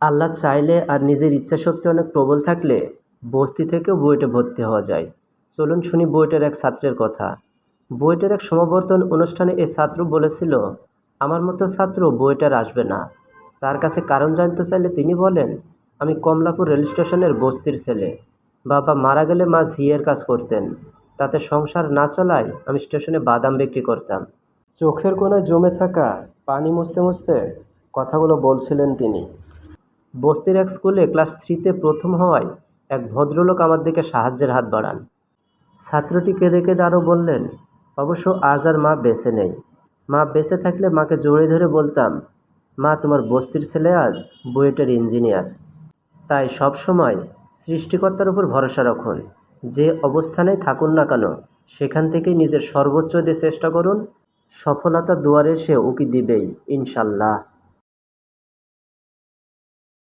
আল্লাহ চাইলে আর নিজের ইচ্ছাশক্তি অনেক প্রবল থাকলে বস্তি থেকেও বুয়েটে ভর্তি হওয়া যায়। চলুন শুনি বুয়েটের এক ছাত্রের কথা। বুয়েটের এক সমাবর্তন অনুষ্ঠানে এই ছাত্র বলেছিল, আমার মতো ছাত্র বুয়েটার আসবে না। তার কাছে কারণ জানতে চাইলে তিনি বলেন, আমি কমলাপুর রেল স্টেশনের বস্তির ছেলে। বাবা মারা গেলে মা ঝিয়ের কাজ করতেন। তাতে সংসার না চলায় আমি স্টেশনে বাদাম বিক্রি করতাম। চোখের কোণায় জমে থাকা পানি মুছতে মুছতে কথাগুলো বলছিলেন তিনি। বস্তির এক স্কুলে ক্লাস থ্রিতে প্রথম হওয়ায় এক ভদ্রলোক আমার দিকে সাহায্যের হাত বাড়ান। ছাত্রটি কেঁদে কেঁদে আরও বললেন, অবশ্য আজ আর মা বেঁচে নেই। মা বেঁচে থাকলে মাকে জড়িয়ে ধরে বলতাম, মা, তোমার বস্তির ছেলে আজ বুয়েটের ইঞ্জিনিয়ার। তাই সব সময় সৃষ্টিকর্তার উপর ভরসা রাখুন। যে অবস্থানেই থাকুন না কেন, সেখান থেকেই নিজের সর্বোচ্চ দিয়ে চেষ্টা করুন। সফলতা দুয়ারে সে উকি দিবেই, ইনশাল্লাহ।